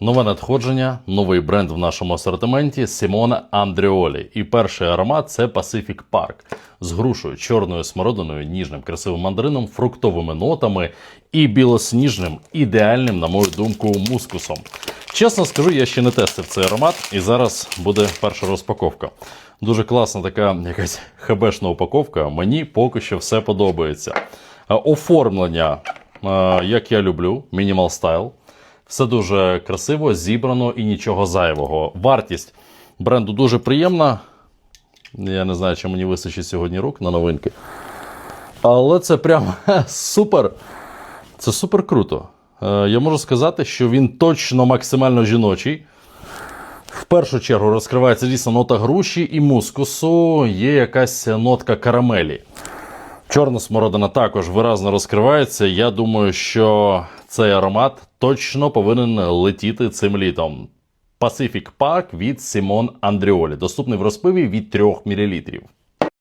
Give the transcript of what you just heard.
Нове надходження, новий бренд в нашому асортименті Сімона Андріолі. І перший аромат це Pacific Park з грушею, чорною смородиною, ніжним красивим мандарином, фруктовими нотами і білосніжним, ідеальним, на мою думку, мускусом. Чесно скажу, я ще не тестив цей аромат, і зараз буде перша розпаковка. Дуже класна така якась хебешна упаковка. Мені поки що все подобається. Е, Оформлення, е, як я люблю, мінімал стайл. Все дуже красиво, зібрано і нічого зайвого. Вартість бренду дуже приємна. Я не знаю, чи мені вистачить сьогодні рук на новинки. Але це прям супер. Це супер круто. Е, Я можу сказати, що він точно максимально жіночий. В першу чергу розкривається дійсно нота груші і мускусу, є якась нотка карамелі. Чорна смородина також виразно розкривається. Я думаю, що цей аромат точно повинен летіти цим літом. Pacific Park від Simon Andrioli, доступний в розпиві від 3 мл.